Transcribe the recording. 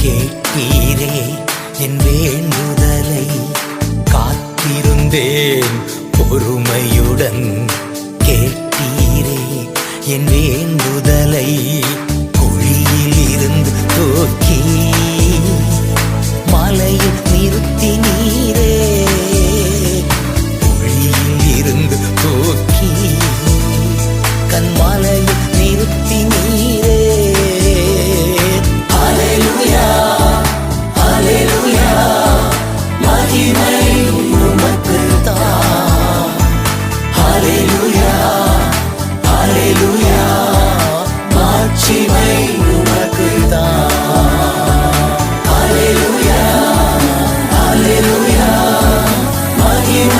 கேட்பீரே என் வேண்டுதலை காத்திருந்தேன் பொறுமையுடன் கேட்பீரே என் வேண்டுதலை குழியில் இருந்து தோக்கி மலையில் நிறுத்தி நீரே குழியில் இருந்து தோக்கி கண்மலையில் Hallelujah. Mahima